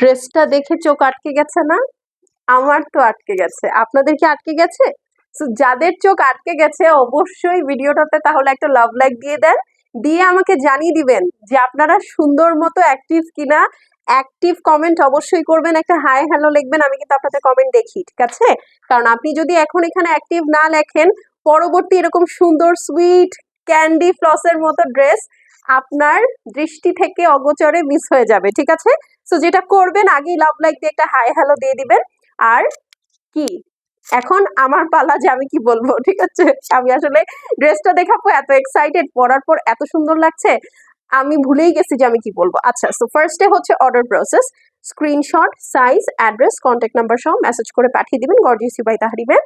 ড্রেসটা দেখে চোখ আটকে গেছে না? আমার তো আটকে গেছে। আপনাদের কি আটকে গেছে? যাদের চোখ আটকে গেছে, অবশ্যই ভিডিওটাতে তাহলে একটা লাভ লাইক দিয়ে দেন। দিয়ে আমাকে জানিয়ে দিবেন যে আপনারা সুন্দর মতো অ্যাক্টিভ কিনা। অ্যাক্টিভ কমেন্ট অবশ্যই করবেন, একটা হাই হ্যালো লিখবেন, আমি কিন্তু আপনাদের কমেন্ট দেখি, ঠিক আছে? কারণ আপনি যদি এখন এখানে অ্যাক্টিভ না লেখেন, পরবর্তী এরকম সুন্দর সুইট ক্যান্ডি ফ্লসের মতো ড্রেস আপনার দৃষ্টি থেকে অগোচরে মিস হয়ে যাবে, ঠিক আছে? সো যেটা করবেন, আগেই লাভ লাইক দিয়ে একটা হাই হ্যালো দিয়ে দিবেন। আর কি? এখন আমার পালা যে আমি কি বলব, ঠিক আছে? আমি আসলে ড্রেসটা দেখাবো, এত এক্সাইটেড পরার পর এত সুন্দর লাগছে, আমি ভুলেই গেছি যে আমি কি বলব। আচ্ছা সো ফার্স্টে হচ্ছে order process screenshot size address contact number সহ মেসেজ করে পাঠিয়ে দিবেন গর্জিয়াসি বাই তাহারিবে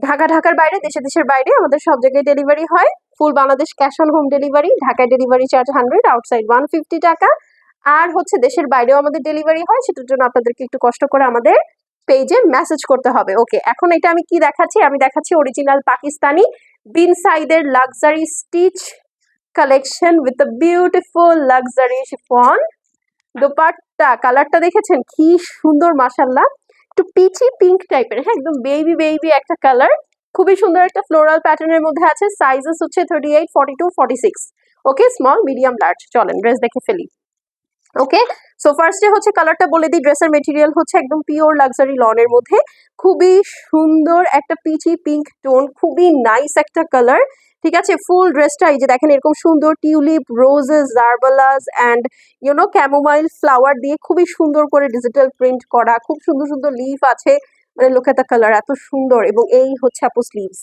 ঢাকা, ঢাকার বাইরে, দেশে, দেশের বাইরে আমাদের সব জায়গায় ডেলিভারি হয়। Full Bangladesh cash on home delivery ঢাকায় delivery charge hundred outside one fifty টাকা। আর হচ্ছে দেশের বাইরেও আমাদের ডেলিভারি হয়, সেটার জন্য আপনাদেরকে একটু কষ্ট করে আমাদের পেজে মেসেজ করতে হবে। ওকে এখন এটা আমি কি দেখাচ্ছি? আমি দেখাচ্ছি অরিজিনাল পাকিস্তানি বিন সাইদের luxury stitch collection with a beautiful luxury chiffon dupatta কালারটা দেখেছেন? কি সুন্দর মাসাল্লাহ একটু পিচি পিঙ্ক টাইপের হ্যাঁ একদম বেবি বেবি একটা কালার খুবই সুন্দর একটা ফ্লোরাল প্যাটার্নের মধ্যে আছে। সাইজেস হচ্ছে thirty eight forty two forty six okay small medium large চলেন ড্রেস দেখে ফেলি। ওকে সো ফার্স্টে হচ্ছে কালারটা বলে দিই। ড্রেসের মেটেরিয়াল হচ্ছে একদম পিওর লাক্সারি লনের মধ্যে। খুবই সুন্দর একটা পিচি পিঙ্ক টোন খুবই নাইস একটা কালার ঠিক আছে? ফুল ড্রেসটা এই যে দেখেন, এরকম সুন্দর tulip roses gerberas and you know chamomile flower দিয়ে খুবই সুন্দর করে ডিজিটাল প্রিন্ট করা। খুব সুন্দর সুন্দর লিভ আছে। মানে লোকেতা কালার এত সুন্দর এবং এই হচ্ছে আপু স্লিভস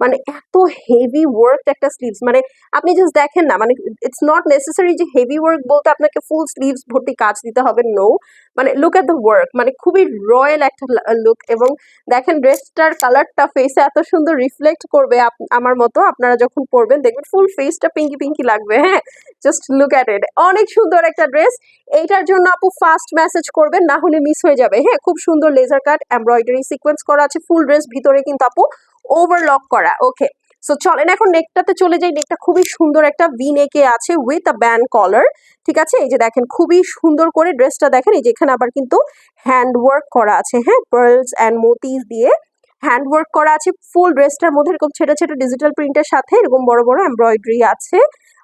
মানে এত হেভি ওয়ার্ক একটা স্লিভস মানে আপনি জাস্ট দেখেন না মানে ইটস নট নেসেসারি যে হেভি ওয়ার্ক বলতে আপনাকে ফুল স্লিভস ভর্তি কাজ দিতে হবে নো মানে লুক এট দ্য ওয়ার্ক মানে খুবই রয়্যাল একটা লুক এবং দেখেন ড্রেসটার কালারটা ফেসে এত সুন্দর রিফ্লেক্ট করবে আমার মতো, আপনারা যখন পরবেন দেখবেন ফুল ফেসটা পিঙ্কি পিঙ্কি লাগবে হ্যাঁ? জাস্ট লুক অ্যাট ইট অনেক সুন্দর একটা ড্রেস এইটার জন্য আপু ফাস্ট মেসেজ করবেন, না হলে মিস হয়ে যাবে হ্যাঁ? খুব সুন্দর লেজার কাট এমব্রয়ডারি সিকোয়েন্স করা আছে ফুল ড্রেস ভিতরে কিন্তু আপু ওভারলক করা ওকে সো চলেন এখন নেকটাতে চলে যাই। নেকটা খুবই সুন্দর একটা ভি নেকে আছে উইথ আ ব্যান্ড কলার ঠিক আছে? এই যে দেখেন, খুবই সুন্দর করে ড্রেসটা দেখেন, এই যে এখানে আবার কিন্তু হ্যান্ড ওয়ার্ক করা আছে হ্যাঁ? পার্লস অ্যান্ড মোতিস দিয়ে হ্যান্ড ওয়ার্ক করা আছে। ফুল ড্রেসটার মধ্যে এরকম ছোট ছোট ডিজিটাল প্রিন্টের সাথে এরকম বড় বড় এমব্রয়ডারি আছে।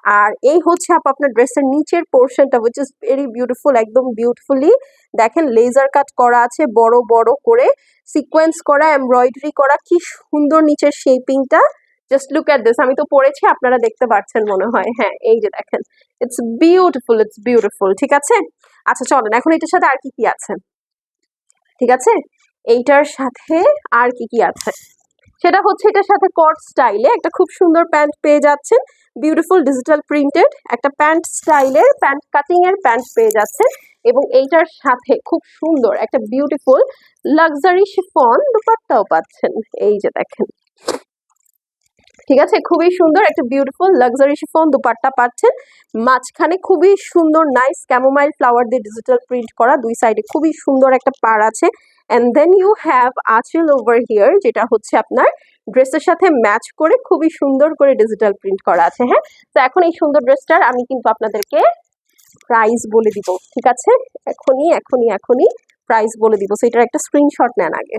আর এই হচ্ছে আপ আপনার ড্রেসের নিচের পোর্শনটা উইচ ইজ ভেরি বিউটিফুল একদম বিউটিফুলি দেখেন লেজার কাট করা আছে, বড় বড় করে সিকোয়েন্স করা এমব্রয়ডারি করা, কি সুন্দর নিচের শেপিংটা জাস্ট লুক অ্যাট দিস আমি তো পড়েছি আপনারা দেখতে পাচ্ছেন মনে হয়। হ্যাঁ এই যে দেখেন ইটস বিউটিফুল ইটস বিউটিফুল ঠিক আছে? আচ্ছা চলেন, এখন এটার সাথে আর কি কি আছে? ঠিক আছে? এইটার সাথে আর কি কি আছে? সেটা হচ্ছে এটার সাথে কট স্টাইলে একটা খুব সুন্দর প্যান্ট পেয়ে যাচ্ছেন। বিউটিফুল ডিজিটাল প্রিন্টেড একটা প্যান্ট স্টাইলের প্যান্ট কাটিং এর প্যান্ট পেয়ে যাচ্ছে এবং এইটার সাথে খুব সুন্দর একটা বিউটিফুল লাক্সারি শিফন দুপাট্টাও পাচ্ছেন। এই যে দেখেন। ঠিক আছে? খুবই সুন্দর, একটা বিউটিফুল লাক্সারি শিফন দুপাট্টা পাচ্ছেন। মাঝখানে খুবই সুন্দর নাইস ক্যামোমাইল ফ্লাওয়ার দিয়ে ডিজিটাল প্রিন্ট করা, দুই সাইডে খুবই সুন্দর একটা পার আছে। And then you have aanchal over here যেটা হচ্ছে আপনার ড্রেসের সাথে ম্যাচ করে খুবই সুন্দর করে ডিজিটাল প্রিন্ট করা আছে হ্যাঁ? তো এখন এই সুন্দর ড্রেসটার আমি কিন্তু আপনাদেরকে প্রাইস বলে দিব, ঠিক আছে? এখনই এখনই এখনই প্রাইস বলে দিব। সো এটার একটা স্ক্রিনশট নেন আগে।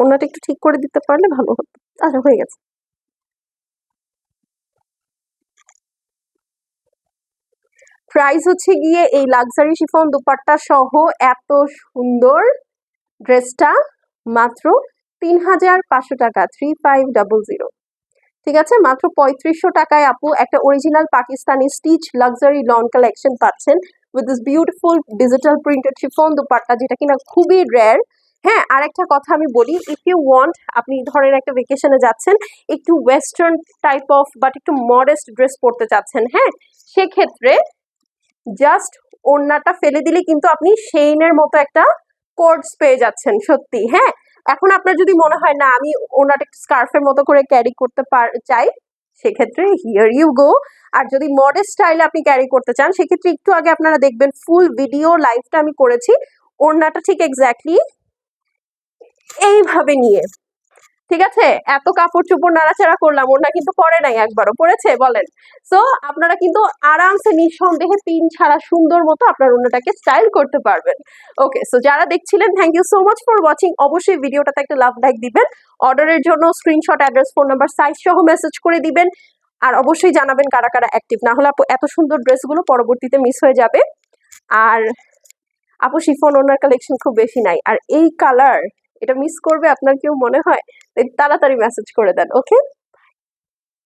অন্যটা একটু ঠিক করে দিতে পারলে ভালো হতো। আচ্ছা হয়ে গেছে। প্রাইস হচ্ছে গিয়ে এই লাক্সারি শিফন দুপাট্টা সহ এত সুন্দর ড্রেসটা মাত্র তিন হাজার পাঁচশো টাকা থ্রি ফাইভ ডাবল জিরো ঠিক আছে? মাত্র পঁয়ত্রিশশো টাকায় আপু একটা original Pakistani stitch luxury lawn collection পাচ্ছেন with this beautiful digital printed chiffon dupatta, যেটা কিনা খুবই রেয়ার হ্যাঁ আর একটা কথা আমি বলি ইফ ইউ ওয়ান্ট আপনি ধরেন একটা ভেকেশনে যাচ্ছেন, একটু ওয়েস্টার্ন টাইপ অফ বাট একটু মডেস্ট ড্রেস পরতে চাচ্ছেন হ্যাঁ সেক্ষেত্রে জাস্ট ওড়নাটা ফেলে দিলে কিন্তু আপনি সেইনের মতো একটা কোর্স পেয়ে যাচ্ছেন, সত্যি হ্যাঁ এখন আপনার যদি মনে হয়, না, আমি ওনাটা একটু স্কার্ফের মতো করে ক্যারি করতে পার, চাই, সেক্ষেত্রে হিয়ার ইউ গো আর যদি মডেল স্টাইলে আপনি ক্যারি করতে চান, সেক্ষেত্রে একটু আগে আপনারা দেখবেন ফুল ভিডিও লাইভটা আমি করেছি, ওড়নাটা ঠিক এক্স্যাক্টলি এইভাবে নিয়ে। ঠিক আছে? এত কাপড় চোপড় নাড়াচাড়া করলাম ওনা কিন্তু পরে নাই একবারও। পড়েছে? বলেন। সো আপনারা কিন্তু আরামসে, নিঃসন্দেহে পিন ছাড়া সুন্দর মতো আপনার ওনাটাকে স্টাইল করতে পারবেন। ওকে সো যারা দেখছিলেন thank you so much for watching অবশ্যই ভিডিওটাতে একটা লাভ লাইক দিবেন। অর্ডারের জন্য screenshot address phone number size সহ মেসেজ করে দিবেন। আর অবশ্যই জানাবেন কারা কারা অ্যাক্টিভ না হলে এত সুন্দর ড্রেসগুলো পরবর্তীতে মিস হয়ে যাবে। আর, আপু শিফন ওনার কালেকশন খুব বেশি নাই। আর এই কালার এটা মিস করবে আপনার কেউ মনে হয় তাড়াতাড়ি মেসেজ করে দেন ওকে